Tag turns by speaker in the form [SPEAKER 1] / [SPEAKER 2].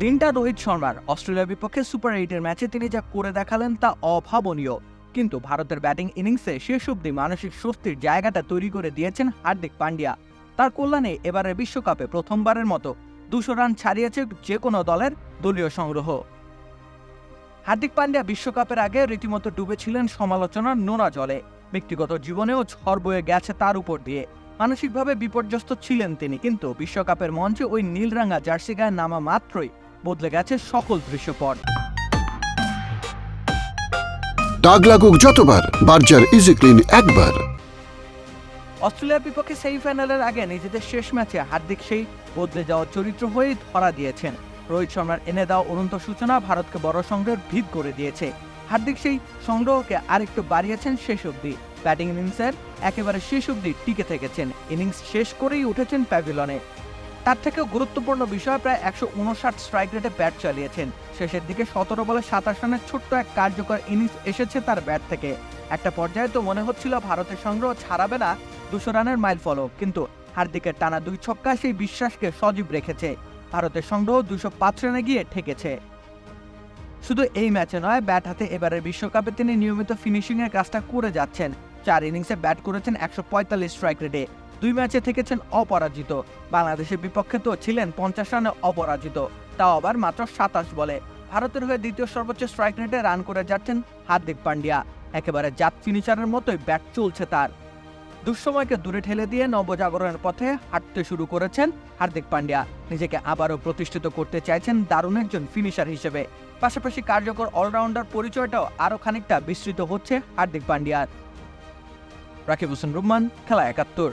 [SPEAKER 1] দিনটা রোহিত শর্মার। অস্ট্রেলিয়ার বিপক্ষে সুপার এইটের ম্যাচে তিনি যা করে দেখালেন তা অভাবনীয়। কিন্তু ভারতের ব্যাটিং ইনিংসে শেষ অবধি মানসিক স্বস্তির জায়গাটা তৈরি করে দিয়েছেন হার্দিক পান্ডিয়া। তার কল্যাণে এবারের বিশ্বকাপে প্রথমবারের মতো দুশো রান ছাড়িয়েছে যে কোনো দলের দলীয় সংগ্রহ। হার্দিক পান্ডিয়া বিশ্বকাপের আগে রীতিমতো ডুবেছিলেন সমালোচনার নোনা জলে। ব্যক্তিগত জীবনেও ঝড় বয়ে গেছে তার উপর দিয়ে। মানসিকভাবে বিপর্যস্ত ছিলেন তিনি, কিন্তু বিশ্বকাপের মঞ্চে ওই নীলরাঙা জার্সি গায়ে নামা মাত্রই বদলে গেছে সকল দৃশ্যপট।
[SPEAKER 2] দাগ লাগুক যতবার বার্জার ইজি ক্লিন একবার।
[SPEAKER 1] অস্ট্রেলিয়ার বিপক্ষে সেমিফাইনালের আগে নিজেদের শেষ ম্যাচে হার্দিক সেই বদলে যাওয়া চরিত্র হয়েই ধরা দিয়েছেন। রোহিত শর্মার এনে দেওয়া অনন্ত সূচনা ভারতকে বড় সংগ্রহের ভিত করে দিয়েছে। হার্দিক সেই সংগ্রহকে আরেকটু বাড়িয়েছেন শেষ অবধি। ব্যাটিং ইনিংসের একেবারে শেষ অবধি টিকে থেকেছেন। ইনিংস শেষ করেই উঠেছেন প্যাভিলনে। তার থেকেও গুরুত্বপূর্ণ বিষয় প্রায় একশো উনষাট স্ট্রাইক রেটে ব্যাট চালিয়েছেন। শেষের দিকে সতেরো বলে সাতাশ রানের ছোট্ট এক কার্যকর ইনিংস এসেছে তার ব্যাট থেকে। একটা পর্যায়ে তো মনে হচ্ছিল ভারতের সংগ্রহ ছাড়াবে না দুশো রানের মাইল ফলক, কিন্তু হার্দিকের টানা দুই ছক্কা সেই বিশ্বাসকে সজীব রেখেছে। ভারতের সংগ্রহ দুশো পাঁচ রানে গিয়ে ঠেকেছে। শুধু এই ম্যাচে নয় ব্যাট হাতে এবারের বিশ্বকাপে তিনি নিয়মিত ফিনিশিংয়ের কাজটা করে যাচ্ছেন। চার ইনিংসে ব্যাট করেছেন একশো পঁয়তাল্লিশ স্ট্রাইক রেটে দুই ম্যাচে থেকেছেন অপরাজিত। বাংলাদেশের বিপক্ষে তো ছিলেন পঞ্চাশ রানে অপরাজিত। তাও আবার মাত্র সাতাশ বলে। ভারতের হয়ে দ্বিতীয় সর্বোচ্চ স্ট্রাইক রেটে রান করে যাচ্ছেন হার্দিক পান্ডিয়া। একেবারে জাত ফিনিশারের মতোই ব্যাট চলছে তার। দুঃসময়কে দূরে ঠেলে দিয়ে নবজাগরণের পথে হাঁটতে শুরু করেছেন হার্দিক পান্ডিয়া। নিজেকে আবারও প্রতিষ্ঠিত করতে চাইছেন দারুণ একজন ফিনিশার হিসেবে। পাশাপাশি কার্যকর অলরাউন্ডার পরিচয়টাও আরও খানিকটা বিস্তৃত হচ্ছে হার্দিক পান্ডিয়ার। রাকিব হোসেন রহমান খেলা একাত্তর।